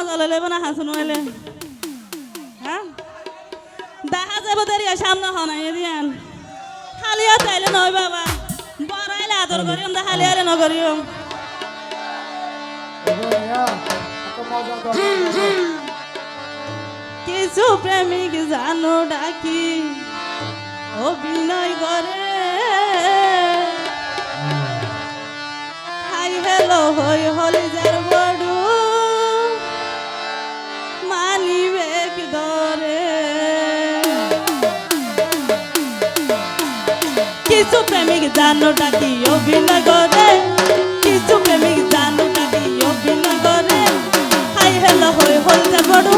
মজা না, হাসুন হইলে হ্যাঁ? দেখা যাব দেরি সামনে হনাই দিয়ান। নয় বাবা। বড়াইলে আদর খালিয়ালে নগরিম কিছু প্রেমিক জানো ডাকি, অভিনয় করে। হাই হেলো হই, হলি, যার কিছু প্রেমিক জানো ডাকি অভিনয় করে কিছু প্রেমিক জানো ডাকি অভিনয় করে হাই হেলা হয়ে হলতে বড়